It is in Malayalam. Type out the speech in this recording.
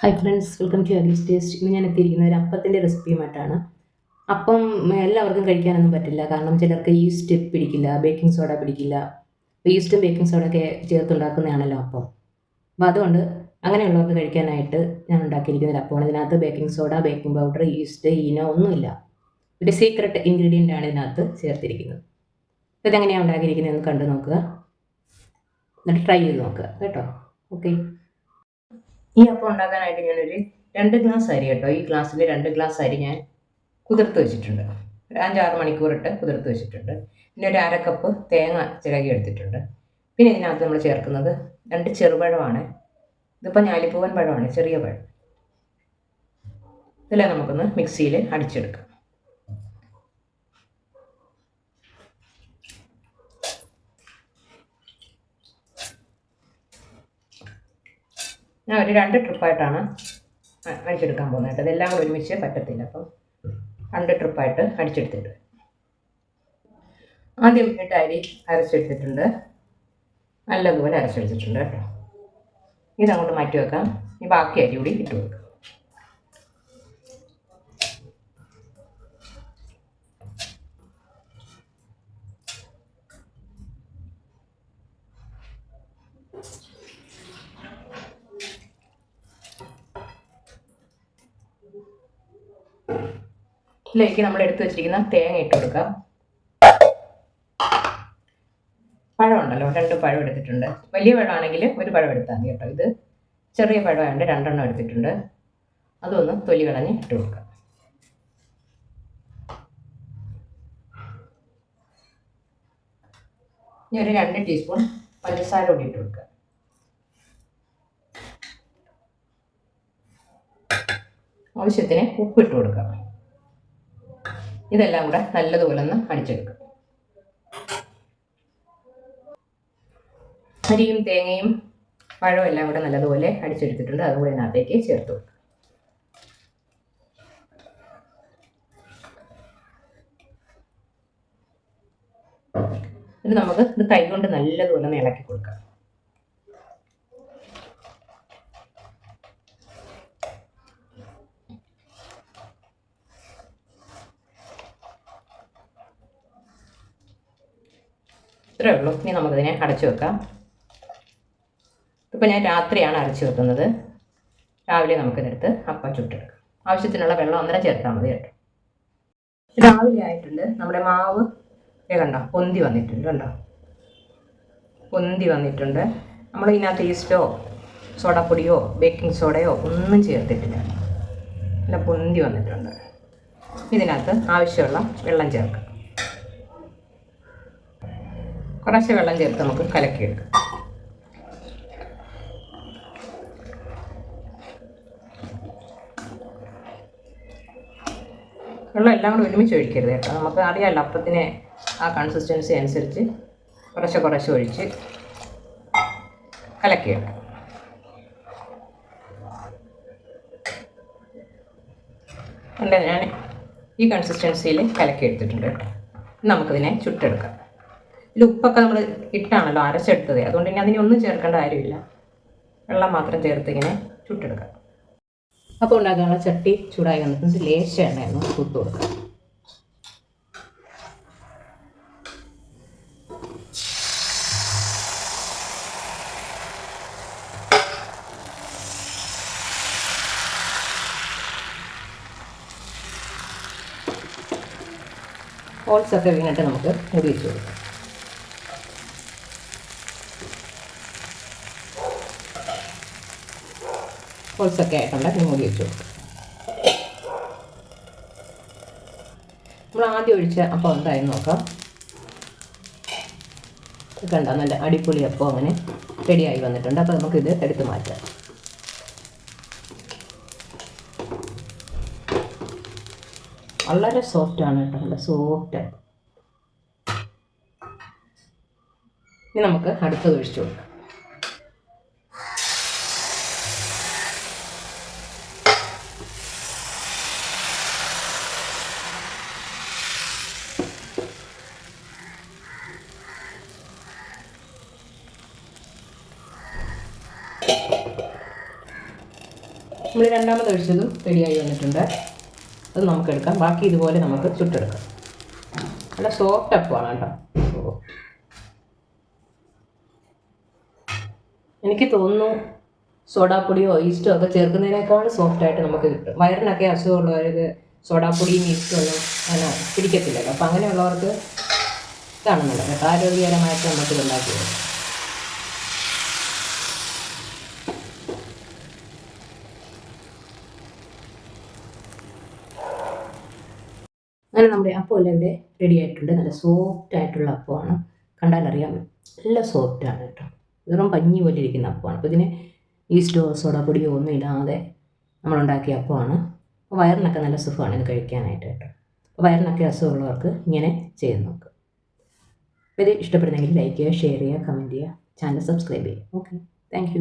ഹായ് ഫ്രണ്ട്സ് വെൽക്കം ടു അഗ്ലിസ് ടേസ്റ്റ് ഇന്ന് ഞാൻ എത്തിയിരിക്കുന്ന ഒരു അപ്പത്തിന്റെ റെസിപ്പിയുമായിട്ടാണ് അപ്പം എല്ലാവർക്കും കഴിക്കാനൊന്നും പറ്റില്ല. കാരണം ചിലർക്ക് ഈസ്റ്റ് പിടിക്കില്ല ബേക്കിംഗ് സോഡ പിടിക്കില്ല. ഈസ്റ്റും ബേക്കിംഗ് സോഡയൊക്കെ ചേർത്തുണ്ടാക്കുന്നതാണല്ലോ അപ്പം. അപ്പോൾ അതുകൊണ്ട് അങ്ങനെയുള്ളവർക്ക് കഴിക്കാനായിട്ട് ഞാൻ ഉണ്ടാക്കിയിരിക്കുന്ന ഒരു അപ്പമാണ്. ഇതിനകത്ത് baking soda baking powder yeast Eno ഒന്നുമില്ല. ഒരു സീക്രട്ട് ഇൻഗ്രീഡിയന്റ് ആണ് ഇതിനകത്ത് ചേർത്തിരിക്കുന്നത്. ഇതെങ്ങനെയാണ് ഉണ്ടാക്കിയിരിക്കുന്നതെന്ന് കണ്ടു നോക്കുക. എന്നിട്ട് ട്രൈ ചെയ്ത് നോക്കുക. കേട്ടോ? ഓക്കെ ഈ അപ്പം ഉണ്ടാക്കാനായിട്ട് ഞാനൊരു രണ്ട് ഗ്ലാസ് അരി കേട്ടോ. ഈ ഗ്ലാസ്സിൽ രണ്ട് ഗ്ലാസ് അരി ഞാൻ കുതിർത്ത് വെച്ചിട്ടുണ്ട്. ഒരു അഞ്ചാറ് മണിക്കൂറിട്ട് കുതിർത്ത് വെച്ചിട്ടുണ്ട്. പിന്നെ ഒരു അര കപ്പ് തേങ്ങ ചിരകി എടുത്തിട്ടുണ്ട്. പിന്നെ ഇതിനകത്ത് നമ്മൾ ചേർക്കുന്നത് രണ്ട് ചെറുപഴമാണ്. ഇതിപ്പോൾ ഞാലിപ്പൂവൻ പഴമാണ് ചെറിയ പഴം. ഇതെല്ലാം നമുക്കൊന്ന് മിക്സിയിൽ അടിച്ചെടുക്കാം. ഞാൻ ഒരു രണ്ട് ട്രിപ്പായിട്ടാണ് അടിച്ചെടുക്കാൻ പോകുന്നത് കേട്ടോ. ഇതെല്ലാം കൂടെ ഒരുമിച്ച് പറ്റത്തില്ല. അപ്പം രണ്ട് ട്രിപ്പായിട്ട് അടിച്ചെടുത്തിട്ട് ആദ്യം ഇട്ട് അരി അരച്ചെടുത്തിട്ടുണ്ട്. നല്ലതുപോലെ അരച്ചെടുത്തിട്ടുണ്ട് കേട്ടോ. ഇതങ്ങോട്ട് മാറ്റി വെക്കാം. ഈ ബാക്കി അരി കൂടി ഇട്ട് വെക്കാം. ഇതിലേക്ക് നമ്മൾ എടുത്തു വെച്ചിരിക്കുന്ന തേങ്ങ ഇട്ട് കൊടുക്കാം. പഴമുണ്ടല്ലോ രണ്ട് പഴം എടുത്തിട്ടുണ്ട്. വലിയ പഴമാണെങ്കിൽ ഒരു പഴം എടുത്താൽ മതി കേട്ടോ ഇത്. ചെറിയ പഴമായതുകൊണ്ട് രണ്ടെണ്ണം എടുത്തിട്ടുണ്ട്. അതൊന്ന് തൊലി കളഞ്ഞ് ഇട്ട് കൊടുക്കാം. ഇനി ഒരു രണ്ട് ടീസ്പൂൺ പഞ്ചസാര കൂടി ഇട്ട് കൊടുക്കുക ആവശ്യത്തിന് ഉപ്പിട്ട് കൊടുക്കാം. ഇതെല്ലാം കൂടെ നല്ലതുപോലെ ഒന്ന് അടിച്ചെടുക്കുക അരിയും തേങ്ങയും പഴവും എല്ലാം കൂടെ നല്ലതുപോലെ അടിച്ചെടുത്തിട്ടുണ്ട്. അതുകൂടെ ഇതിനകത്തേക്ക് ചേർത്ത് കൊടുക്കുക ഇത് നമുക്ക് ഇത് കൈ കൊണ്ട് നല്ലതുപോലെ ഒന്ന് ഇളക്കി കൊടുക്കാം. ഇത്രയേ ഉള്ളൂ. ഇനി നമുക്കിതിനെ അടച്ചു വെക്കാം. ഇപ്പം ഞാൻ രാത്രിയാണ് അരച്ചു വെക്കുന്നത്. രാവിലെ നമുക്കിതെടുത്ത് അപ്പം ചുട്ടെടുക്കാം. ആവശ്യത്തിനുള്ള വെള്ളം അന്നേരം ചേർത്താൽ മതി കേട്ടോ. രാവിലെ ആയിട്ടുണ്ട്. നമ്മുടെ മാവ് കണ്ടോ പൊന്തി വന്നിട്ടുണ്ട് കണ്ടോ? പൊന്തി വന്നിട്ടുണ്ട്. നമ്മൾ ഇതിനകത്ത് ഈസ്റ്റോ സോഡാപ്പൊടിയോ ബേക്കിംഗ് സോഡയോ ഒന്നും ചേർത്തിട്ടില്ല. നല്ല പൊന്തി വന്നിട്ടുണ്ട്. ഇതിനകത്ത് ആവശ്യമുള്ള വെള്ളം ചേർക്കാം. കുറച്ച് വെള്ളം ചേർത്ത് നമുക്ക് കലക്കിയെടുക്കാം. വെള്ളം എല്ലാം കൂടി ഒരുമിച്ച് ഒഴിക്കരുത് കേട്ടോ. നമുക്ക് അറിയാമല്ലോ അപ്പത്തിന് ആ കൺസിസ്റ്റൻസി അനുസരിച്ച് കുറച്ച് കുറച്ച് ഒഴിച്ച് കലക്കിയെടുക്കാം. ഉണ്ട് ഞാൻ ഈ കൺസിസ്റ്റൻസിയിൽ കലക്കി എടുത്തിട്ടുണ്ട് കേട്ടോ. നമുക്കിതിനെ ചുട്ടെടുക്കാം. ഇതിൽ ഉപ്പൊക്കെ നമ്മൾ ഇട്ടാണല്ലോ അരച്ചെടുത്തത്. അതുകൊണ്ട് ഇനി അതിനൊന്നും ചേർക്കേണ്ട കാര്യമില്ല. വെള്ളം മാത്രം ചേർത്ത് ഇങ്ങനെ ചുട്ടെടുക്കാം. അപ്പോൾ ഉണ്ടാക്കാനുള്ള ചട്ടി ചൂടായി വന്നിട്ട് ലേശ എണ്ണയൊന്ന് കൂത്തു കൊടുക്കാം. ഓൾസൊക്കെ വീണിട്ട് നമുക്ക് മുടി കൊടുക്കാം. ഹോൾസൊക്കെ ആയിട്ടുണ്ട് അതിന് മൂടി വെച്ചു. നമ്മൾ ആദ്യം ഒഴിച്ച അപ്പം എന്തായി നോക്കാം. കണ്ട? നല്ല അടിപൊളി അപ്പം അങ്ങനെ റെഡിയായി വന്നിട്ടുണ്ട്. അപ്പോൾ നമുക്കിത് എടുത്തു മാറ്റാം. വളരെ സോഫ്റ്റാണ് കേട്ടോ. നല്ല സോഫ്റ്റ് ഇനി നമുക്ക് അടുത്തത് ഒഴിച്ചു കൊടുക്കാം. നമ്മൾ രണ്ടാമത് ഒഴിച്ചതും റെഡിയായി വന്നിട്ടുണ്ട്. അത് നമുക്ക് എടുക്കാം ബാക്കി ഇതുപോലെ നമുക്ക് ചുട്ടെടുക്കാം. നല്ല സോഫ്റ്റ് അപ്പമാണ് കേട്ടോ. എനിക്ക് തോന്നുന്നു സോഡാപ്പൊടിയോ ഈസ്റ്റോ ഒക്കെ ചേർക്കുന്നതിനേക്കാൾ സോഫ്റ്റായിട്ട് നമുക്ക് കിട്ടും. വയറിനൊക്കെ അസുഖമുള്ളവർക്ക് സോഡാപ്പൊടിയും ഈസ്റ്റും ഒന്നും അങ്ങനെ പിടിക്കത്തില്ലല്ലോ. അപ്പം അങ്ങനെയുള്ളവർക്ക് ഇതാണ് നല്ലത്. ആരോഗ്യകരമായിട്ട് നമുക്ക് ഉണ്ടാക്കിയത് അങ്ങനെ നമ്മുടെ അപ്പം എല്ലാം ഇവിടെ റെഡി ആയിട്ടുണ്ട്. നല്ല സോഫ്റ്റ് ആയിട്ടുള്ള അപ്പമാണ് കണ്ടാലറിയാം നല്ല സോഫ്റ്റാണ് കേട്ടോ. വെറും പഞ്ഞി പോലെ ഇരിക്കുന്ന അപ്പമാണ് അപ്പോൾ ഇതിന് ഈസ്റ്റോ സോഡാപ്പൊടിയോ ഒന്നും ഇടാതെ നമ്മളുണ്ടാക്കിയ അപ്പമാണ് വയറിനൊക്കെ നല്ല സുഖമാണ് ഇത് കഴിക്കാനായിട്ട് കേട്ടോ. വയറിനൊക്കെ അസുഖമുള്ളവർക്ക് ഇങ്ങനെ ചെയ്ത് നോക്കുക ഇത് ഇഷ്ടപ്പെടുന്നെങ്കിൽ ലൈക്ക് ചെയ്യുക ഷെയർ ചെയ്യുക കമന്റ് ചെയ്യുക. ചാനൽ സബ്സ്ക്രൈബ് ചെയ്യുക. Okay thank